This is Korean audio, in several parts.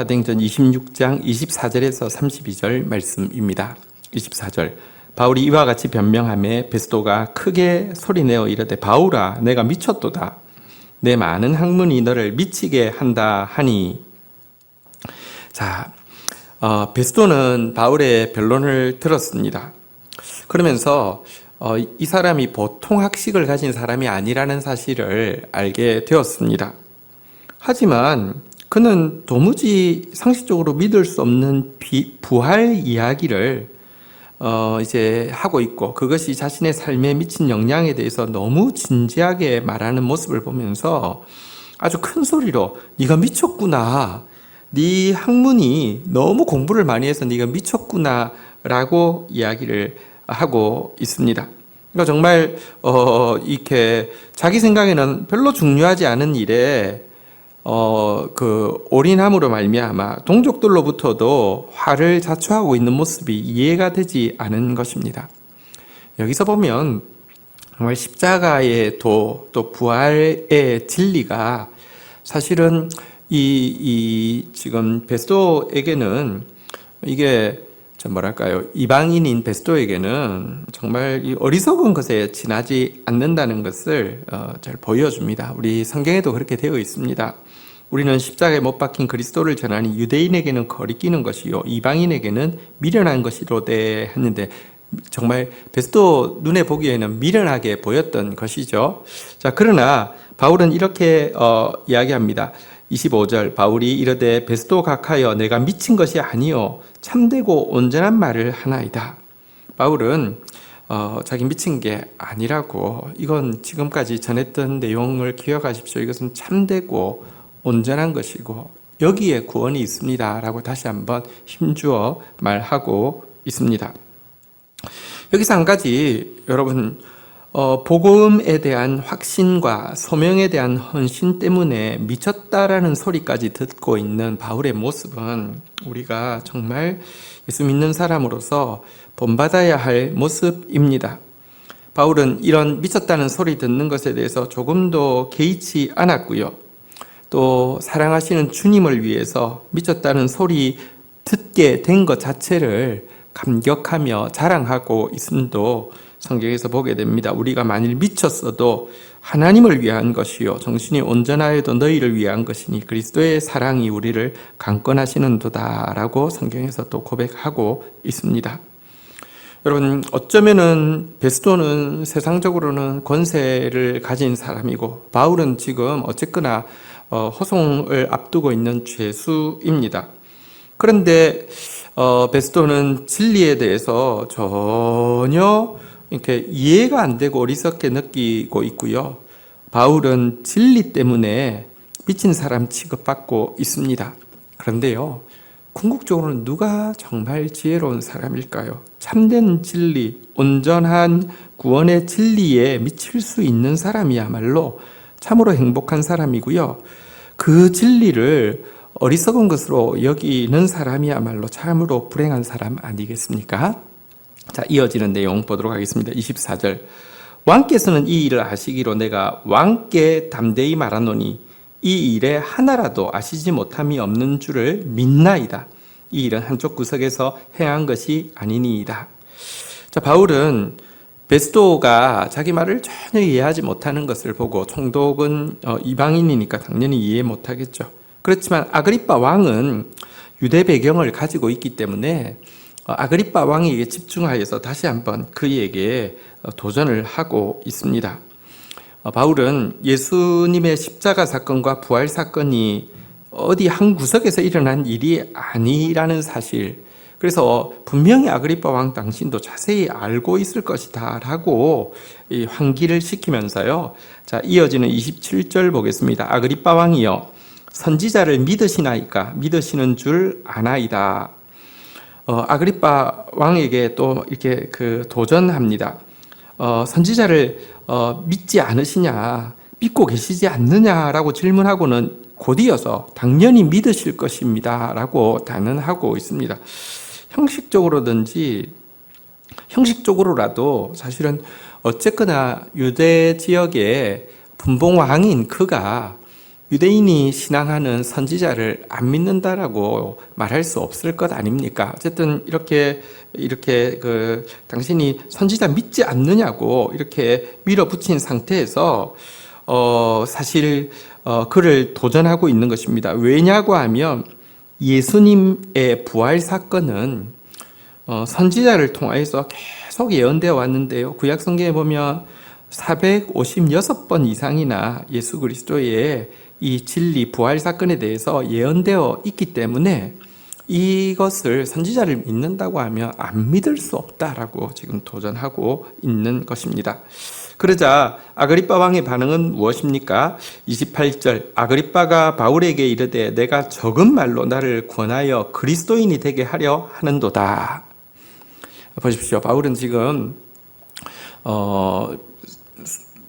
사도행전 26장 24절에서 32절 말씀입니다. 24절 바울이 이와 같이 변명함에 베스도가 크게 소리내어 이르되 바울아 내가 미쳤도다 내 많은 학문이 너를 미치게 한다 하니 자 어, 베스도는 바울의 변론을 들었습니다. 그러면서 어, 이 사람이 보통 학식을 가진 사람이 아니라는 사실을 알게 되었습니다. 하지만 그는 도무지 상식적으로 믿을 수 없는 비, 부활 이야기를 어, 이제 하고 있고 그것이 자신의 삶에 미친 영향에 대해서 너무 진지하게 말하는 모습을 보면서 아주 큰 소리로 네가 미쳤구나. 네 학문이 너무 공부를 많이 해서 네가 미쳤구나라고 이야기를 하고 있습니다. 그러니까 정말 어 이렇게 자기 생각에는 별로 중요하지 않은 일에 어 그 올인함으로 말미암아 동족들로부터도 화를 자초하고 있는 모습이 이해가 되지 않은 것입니다. 여기서 보면 정말 십자가의 도, 또 부활의 진리가 사실은 이, 이 지금 베스도에게는 이게 저 뭐랄까요 이방인인 베스도에게는 정말 이 어리석은 것에 지나지 않는다는 것을 어, 잘 보여줍니다. 우리 성경에도 그렇게 되어 있습니다. 우리는 십자가에 못 박힌 그리스도를 전하니 유대인에게는 거리끼는 것이요 이방인에게는 미련한 것이로되 했는데 정말 베스도 눈에 보기에는 미련하게 보였던 것이죠. 자 그러나 바울은 이렇게 어, 이야기합니다. 25절 바울이 이르되 베스도 각하여 내가 미친 것이 아니요 참되고 온전한 말을 하나이다. 바울은 어, 자기 미친 게 아니라고 이건 지금까지 전했던 내용을 기억하십시오. 이것은 참되고 온전한 것이고 여기에 구원이 있습니다라고 다시 한번 힘주어 말하고 있습니다. 여기서 한 가지 여러분 어, 복음에 대한 확신과 소명에 대한 헌신 때문에 미쳤다라는 소리까지 듣고 있는 바울의 모습은 우리가 정말 예수 믿는 사람으로서 본받아야 할 모습입니다. 바울은 이런 미쳤다는 소리 듣는 것에 대해서 조금도 개의치 않았고요. 또 사랑하시는 주님을 위해서 미쳤다는 소리 듣게 된 것 자체를 감격하며 자랑하고 있음도 성경에서 보게 됩니다. 우리가 만일 미쳤어도 하나님을 위한 것이요 정신이 온전하여도 너희를 위한 것이니 그리스도의 사랑이 우리를 강권하시는도다라고 성경에서 또 고백하고 있습니다. 여러분 어쩌면은 베스도는 세상적으로는 권세를 가진 사람이고 바울은 지금 어쨌거나 어, 호송을 앞두고 있는 죄수입니다. 그런데 어, 베스도는 진리에 대해서 전혀 이렇게 이해가 안 되고 어리석게 느끼고 있고요. 바울은 진리 때문에 미친 사람 취급받고 있습니다. 그런데요, 궁극적으로는 누가 정말 지혜로운 사람일까요? 참된 진리, 온전한 구원의 진리에 미칠 수 있는 사람이야말로 참으로 행복한 사람이고요. 그 진리를 어리석은 것으로 여기는 사람이야말로 참으로 불행한 사람 아니겠습니까? 자, 이어지는 내용 보도록 하겠습니다. 24절. 왕께서는 이 일을 아시기로 내가 왕께 담대히 말하노니 이 일에 하나라도 아시지 못함이 없는 줄을 믿나이다. 이 일은 한쪽 구석에서 행한 것이 아니니이다. 자, 바울은 베스도가 자기 말을 전혀 이해하지 못하는 것을 보고 총독은 어, 이방인이니까 당연히 이해 못하겠죠. 그렇지만 아그리파 왕은 유대 배경을 가지고 있기 때문에 어, 아그리파 왕에게 집중하여서 다시 한번 그에게 어, 도전을 하고 있습니다. 바울은 예수님의 십자가 사건과 부활 사건이 어디 한 구석에서 일어난 일이 아니라는 사실, 그래서 분명히 아그리파 왕 당신도 자세히 알고 있을 것이다 라고 환기를 시키면서요. 자, 이어지는 27절 보겠습니다. 아그리파 왕이요. 선지자를 믿으시나이까 믿으시는 줄 아나이다. 어, 아그리파 왕에게 또 이렇게 그 도전합니다. 어, 선지자를 어, 믿지 않으시냐, 믿고 계시지 않느냐라고 질문하고는 곧이어서 당연히 믿으실 것입니다라고 단언하고 있습니다. 형식적으로든지 형식적으로라도 사실은 어쨌거나 유대 지역의 분봉 왕인 그가 유대인이 신앙하는 선지자를 안 믿는다라고 말할 수 없을 것 아닙니까? 어쨌든 이렇게 이렇게 그 당신이 선지자 믿지 않느냐고 이렇게 밀어붙인 상태에서 어 사실 어 그를 도전하고 있는 것입니다. 왜냐고 하면 예수님의 부활 사건은 어 선지자를 통해서 계속 예언되어 왔는데요. 구약 성경에 보면 456번 이상이나 예수 그리스도의 이 진리 부활 사건에 대해서 예언되어 있기 때문에 이것을 선지자를 믿는다고 하면 안 믿을 수 없다라고 지금 도전하고 있는 것입니다. 그러자 아그리빠 왕의 반응은 무엇입니까? 28절 아그리빠가 바울에게 이르되 내가 적은 말로 나를 권하여 그리스도인이 되게 하려 하는도다. 보십시오. 바울은 지금 어,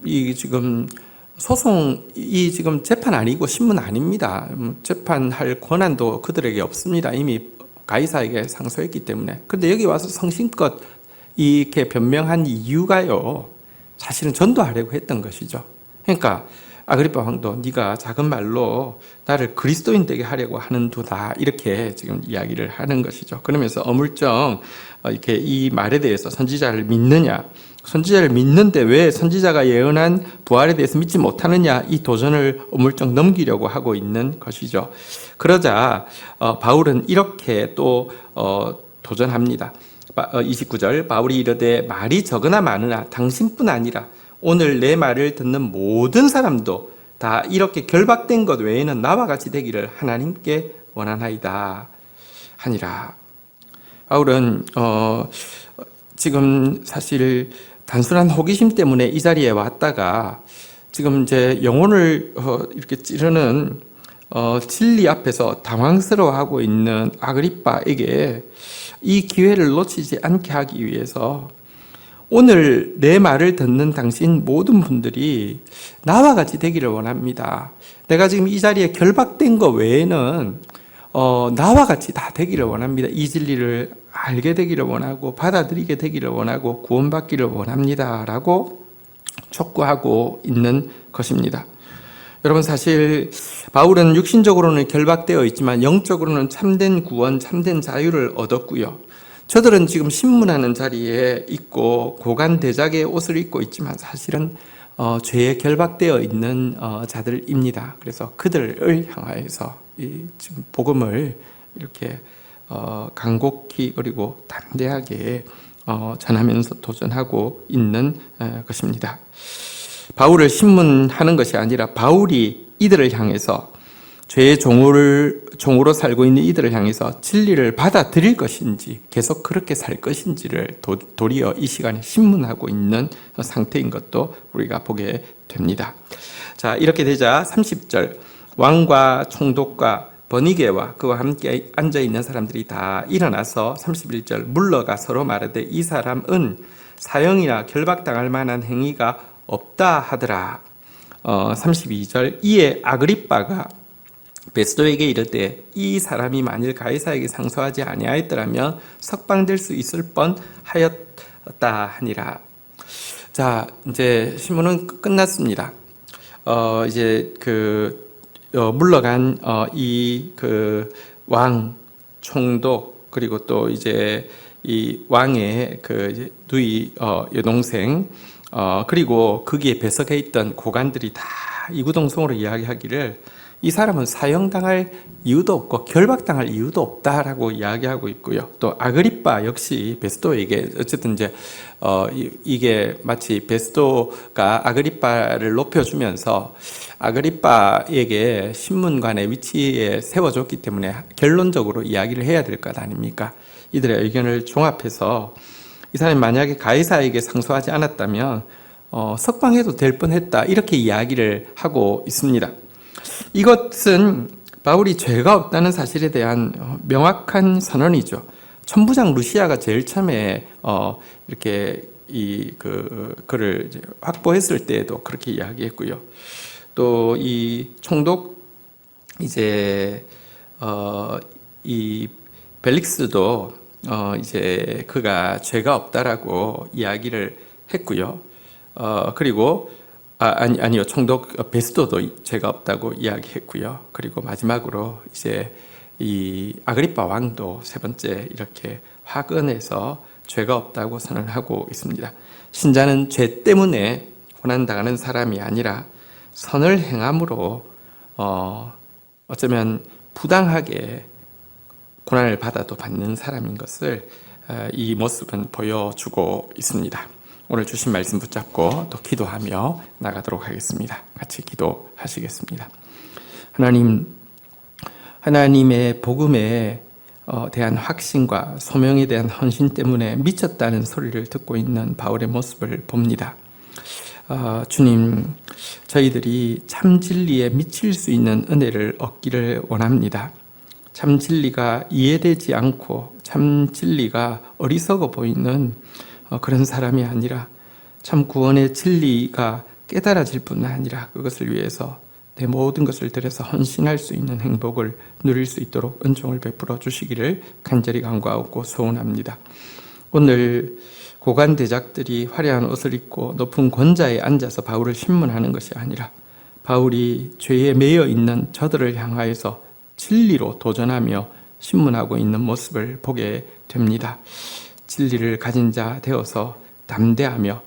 이 지금 소송 이 지금 재판 아니고 신문 아닙니다. 음, 재판할 권한도 그들에게 없습니다. 이미 가이사에게 상소했기 때문에. 그런데 여기 와서 성심껏 이렇게 변명한 이유가요. 사실은 전도하려고 했던 것이죠. 그러니까 아그리파 왕도 네가 작은 말로 나를 그리스도인 되게 하려고 하는도다 이렇게 지금 이야기를 하는 것이죠. 그러면서 어물쩡 어, 이렇게 이 말에 대해서 선지자를 믿느냐, 선지자를 믿는데 왜 선지자가 예언한 부활에 대해서 믿지 못하느냐 이 도전을 어물쩍 넘기려고 하고 있는 것이죠. 그러자 어, 바울은 이렇게 또 어, 도전합니다. 29절 바울이 이르되 말이 적으나 많으나 당신뿐 아니라 오늘 내 말을 듣는 모든 사람도 다 이렇게 결박된 것 외에는 나와 같이 되기를 하나님께 원하나이다 하니라. 바울은 어, 지금 사실 단순한 호기심 때문에 이 자리에 왔다가 지금 이제 영혼을 어, 이렇게 찌르는 어, 진리 앞에서 당황스러워하고 있는 아그리빠에게 이 기회를 놓치지 않게 하기 위해서 오늘 내 말을 듣는 당신 모든 분들이 나와 같이 되기를 원합니다. 내가 지금 이 자리에 결박된 것 외에는 어, 나와 같이 다 되기를 원합니다. 이 진리를 알게 되기를 원하고 받아들이게 되기를 원하고 구원받기를 원합니다. 라고 촉구하고 있는 것입니다. 여러분 사실 바울은 육신적으로는 결박되어 있지만 영적으로는 참된 구원, 참된 자유를 얻었고요. 저들은 지금 신문하는 자리에 있고 고관 대작의 옷을 입고 있지만 사실은 어, 죄에 결박되어 있는 어, 자들입니다. 그래서 그들을 향하여서 이 지금 복음을 이렇게 어, 간곡히 그리고 담대하게 어, 전하면서 도전하고 있는 어, 것입니다. 바울을 신문하는 것이 아니라 바울이 이들을 향해서 죄의 종을, 종으로 살고 있는 이들을 향해서 진리를 받아들일 것인지 계속 그렇게 살 것인지를 도, 도리어 이 시간에 신문하고 있는 상태인 것도 우리가 보게 됩니다. 자, 이렇게 되자 30절 왕과 총독과 버니게와 그와 함께 앉아 있는 사람들이 다 일어나서 31절 물러가 서로 말하되 이 사람은 사형이나 결박당할 만한 행위가 없다 하더라. 어, 32절 이에 아그리빠가 베스도에게 이르되 이 사람이 만일 가이사에게 상소하지 아니하였더라면 석방될 수 있을 뻔하였다 하니라. 자 이제 신문은 끝났습니다. 어 이제 그 어, 물러간 어, 이그 왕 총독 그리고 또 이제 이 왕의 그 누이 어, 여동생 어, 그리고 거기에 배석해 있던 고관들이 다 이구동성으로 이야기하기를 이 사람은 사형당할 이유도 없고 결박당할 이유도 없다라고 이야기하고 있고요. 또 아그리빠 역시 베스도에게 어쨌든 이제 어 이, 게 마치 베스도가 아그리빠를 높여주면서 아그리빠에게 신문관의 위치에 세워줬기 때문에 결론적으로 이야기를 해야 될 것 아닙니까? 이들의 의견을 종합해서 이 사람이 만약에 가이사에게 상소하지 않았다면 어, 석방해도 될 뻔했다 이렇게 이야기를 하고 있습니다. 이것은 바울이 죄가 없다는 사실에 대한 명확한 선언이죠. 천부장 루시아가 제일 처음에 어 이렇게 이 그 그를 확보했을 때에도 그렇게 이야기했고요. 또 이 총독 이제 어 이 벨릭스도 어 이제 그가 죄가 없다라고 이야기를 했고요. 어 그리고 아, 아니 아니요 총독 어, 베스도도 죄가 없다고 이야기했고요. 그리고 마지막으로 이제 이 아그리파 왕도 세 번째 이렇게 화근에서 죄가 없다고 선언하고 있습니다. 신자는 죄 때문에 고난 당하는 사람이 아니라 선을 행함으로 어 어쩌면 부당하게 고난을 받아도 받는 사람인 것을 어, 이 모습은 보여주고 있습니다. 오늘 주신 말씀 붙잡고 또 기도하며 나가도록 하겠습니다. 같이 기도하시겠습니다. 하나님, 하나님의 복음에 어, 대한 확신과 소명에 대한 헌신 때문에 미쳤다는 소리를 듣고 있는 바울의 모습을 봅니다. 어, 주님, 저희들이 참 진리에 미칠 수 있는 은혜를 얻기를 원합니다. 참 진리가 이해되지 않고 참 진리가 어리석어 보이는 어, 그런 사람이 아니라 참 구원의 진리가 깨달아질 뿐 아니라 그것을 위해서 내 모든 것을 들여서 헌신할 수 있는 행복을 누릴 수 있도록 은총을 베풀어 주시기를 간절히 간구하고 소원합니다. 오늘 고관 대작들이 화려한 옷을 입고 높은 권자에 앉아서 바울을 신문하는 것이 아니라 바울이 죄에 매여 있는 저들을 향하여서 진리로 도전하며 신문하고 있는 모습을 보게 됩니다. 진리를 가진 자 되어서 담대하며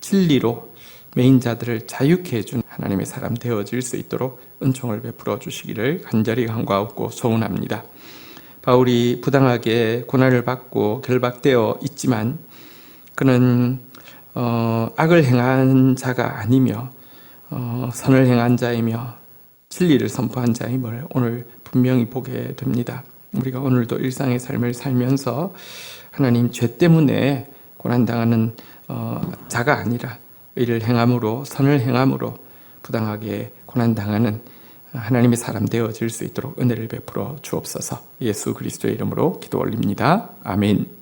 진리로 메인 자들을 자유케 해준 하나님의 사람 되어질 수 있도록 은총을 베풀어 주시기를 간절히 간구하고 소원합니다. 바울이 부당하게 고난을 받고 결박되어 있지만 그는 어, 악을 행한 자가 아니며 어, 선을 행한 자이며 진리를 선포한 자임을 오늘 분명히 보게 됩니다. 우리가 오늘도 일상의 삶을 살면서 하나님 죄 때문에 고난당하는 어, 자가 아니라 의를 행함으로 선을 행함으로 부당하게 고난당하는 하나님의 사람 되어질 수 있도록 은혜를 베풀어 주옵소서 예수 그리스도의 이름으로 기도 올립니다. 아멘.